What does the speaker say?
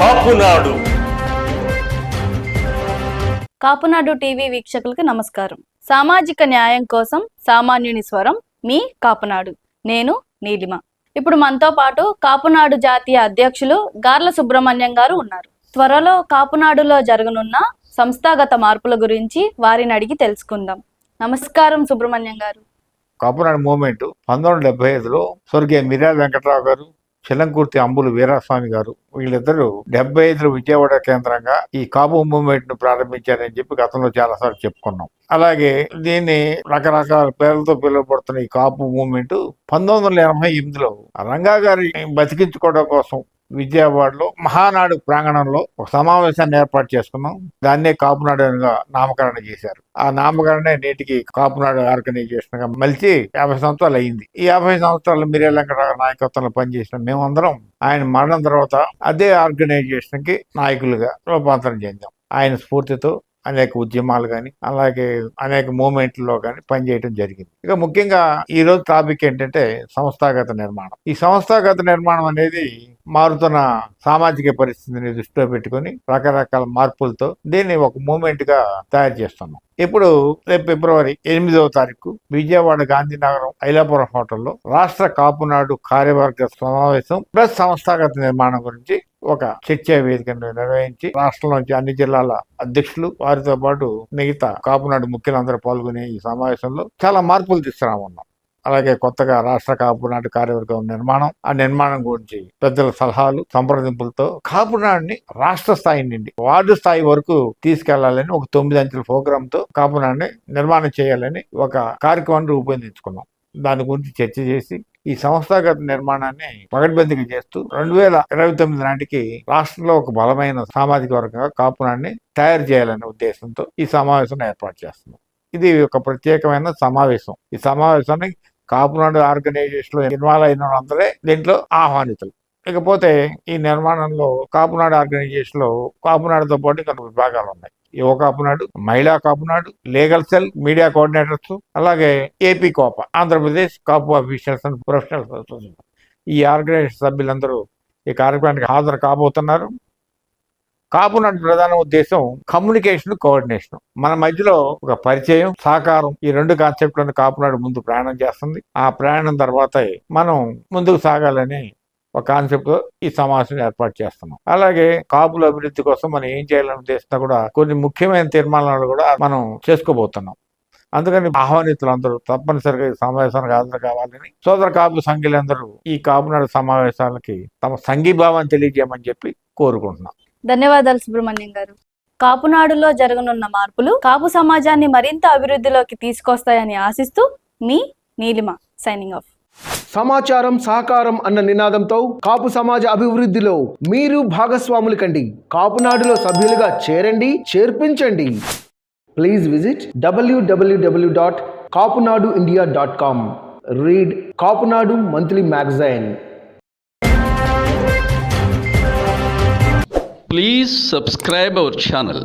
Kapunadu. Kapunadu TV వీక్షకులకు నమస్కారం. సామాజిక న్యాయం కోసం సామాన్యుని స్వరం మీ కాపునాడు. నేను నీలిమ. ఇప్పుడు మనతో పాటు కాపునాడు జాతీయ అధ్యక్షులు గార్ల సుబ్రహ్మణ్యం గారు ఉన్నారు. త్వరలో కాపునాడులో జరగనున్న సంస్థాగత మార్పుల గురించి వారిని అడిగి తెలుసుకుందాం. నమస్కారం సుబ్రహ్మణ్యం గారు. కాపునాడు మూమెంట్ పంతొమ్మిది వందల డెబ్బై ఐదులో స్వర్గీయ మిర్యాల వెంకట్రావు గారు చిలంకుర్తి అంబులు వీరాస్వామి గారు వీళ్ళిద్దరూ డెబ్బై ఐదులో విజయవాడ కేంద్రంగా ఈ కాపు మూవ్మెంట్ను ప్రారంభించారని చెప్పి గతంలో చాలాసార్లు చెప్పుకున్నాం. అలాగే దీన్ని రకరకాల పేర్లతో పిలువబడుతున్న ఈ కాపు మూవ్మెంట్ పంతొమ్మిది వందల ఎనభై ఎనిమిదిలో రంగా గారి బతికించుకోవడం కోసం విజయవాడలో మహానాడు ప్రాంగణంలో ఒక సమావేశాన్ని ఏర్పాటు చేసుకున్నాం. దాన్నే కాపునాడు నామకరణ చేశారు. ఆ నామకరణే నేటికి కాపునాడు ఆర్గనైజేషన్గా మలిచి యాభై సంవత్సరాలు అయింది. ఈ యాభై సంవత్సరాలు మీరే వెంకటరావు నాయకత్వంలో పనిచేసిన మేమందరం ఆయన మరణం తర్వాత అదే ఆర్గనైజేషన్కి నాయకులుగా రూపాంతరం చెందాం. ఆయన స్ఫూర్తితో అనేక ఉద్యమాలు కానీ అలాగే అనేక మూమెంట్లో కానీ పనిచేయడం జరిగింది. ఇక ముఖ్యంగా ఈ రోజు టాపిక్ ఏంటంటే సంస్థాగత నిర్మాణం. ఈ సంస్థాగత నిర్మాణం అనేది మారుతున్న సామాజిక పరిస్థితిని దృష్టిలో పెట్టుకొని రకరకాల మార్పులతో దీన్ని ఒక మూమెంట్గా తయారు చేస్తున్నాం. ఇప్పుడు రేపు ఫిబ్రవరి ఎనిమిదవ తారీఖు విజయవాడ గాంధీనగరం ఐలాపురం హోటల్లో రాష్ట్ర కాపునాడు కార్యవర్గ సమావేశం ప్లస్ సంస్థాగత నిర్మాణం గురించి ఒక చర్చా వేదికను నిర్వహించి రాష్ట్రంలోంచి అన్ని జిల్లాల అధ్యక్షులు వారితో పాటు మిగతా కాపునాడు ముఖ్యులందరూ పాల్గొనే ఈ సమావేశంలో చాలా మార్పులు తీసుకురామన్నాం అలాగే కొత్తగా రాష్ట్ర కాపునాడు కార్యవర్గం నిర్మాణం ఆ నిర్మాణం గురించి పెద్దల సలహాలు సంప్రదింపులతో కాపునాడిని రాష్ట్ర స్థాయి నుండి వార్డు స్థాయి వరకు తీసుకెళ్ళాలని ఒక తొమ్మిది అంచెల ప్రోగ్రామ్తో కాపునాడిని నిర్మాణం చేయాలని ఒక కార్యక్రమాన్ని రూపొందించుకున్నాం. దాని గురించి చర్చ చేసి ఈ సంస్థాగత నిర్మాణాన్ని పగడ్బందీగా చేస్తూ రెండు వేల ఇరవై తొమ్మిది నాటికి రాష్ట్రంలో ఒక బలమైన సామాజిక వర్గంగా కాపునాన్ని తయారు చేయాలనే ఉద్దేశంతో ఈ సమావేశం ఏర్పాటు చేస్తున్నాం. ఇది ఒక ప్రత్యేకమైన సమావేశం. ఈ సమావేశాన్ని కాపునాడు ఆర్గనైజేషన్లో ఇన్వాల్వ్ అయిన వాళ్ళందరే దీంట్లో ఆహ్వానితులు. ఇకపోతే ఈ నిర్మాణంలో కాపునాడు ఆర్గనైజేషన్లో కాపునాడుతో పాటు కొన్ని విభాగాలు ఉన్నాయి. Yuva Kapunadu Mahila Kapunadu legal cell media coordinators అలాగే ఏపీ కోప Andhra Pradesh Kapu officials and professionals association. ఈ ఆర్గనైజేషన్ సభ్యులందరూ ఈ కార్యక్రమానికి హాజరు కాబోతున్నారు. కాపునాడు ప్రధాన ఉద్దేశం కమ్యూనికేషన్ కోఆర్డినేషన్. మన మధ్యలో ఒక పరిచయం సహకారం ఈ రెండు కాన్సెప్ట్లను కాపునాడు ముందు ప్రయాణం చేస్తుంది. ఆ ప్రయాణం తర్వాత మనం ముందుకు సాగాలని ఒక కాన్సెప్ట్ ఈ సమావేశం ఏర్పాటు చేస్తున్నాం. అలాగే కాపుల అభివృద్ధి కోసం మనం ఏం చేయాలని ఉద్దేశంతో కూడా కొన్ని ముఖ్యమైన తీర్మానాలు కూడా మనం చేసుకోబోతున్నాం. అందుకని ఆహ్వానితులందరూ తప్పనిసరిగా ఈ సమావేశానికి హాజరు కావాలని సోదర కాపు సంఘీలందరూ ఈ కాపునాడు సమావేశాలకి తమ సంఘీభావం తెలియజేయమని చెప్పి కోరుకుంటున్నాం. ధన్యవాదాలు సుబ్రహ్మణ్యం గారు. కాపునాడులో జరగనున్న మార్పులు కాపు సమాజాన్ని మరింత అభివృద్ధిలోకి తీసుకొస్తాయని ఆశిస్తూ మీ నీలిమ సైనింగ్ ఆఫ్ సమాచారం సహకారం అన్న నినాదంతో కాపు సమాజ అభివృద్ధిలో మీరు భాగస్వాములు కండి. కాపునాడులో సభ్యులుగా చేరండి చేర్పించండి. Please visit WWW dot Kapunadu India dot com read Kapunadu monthly magazine please subscribe our channel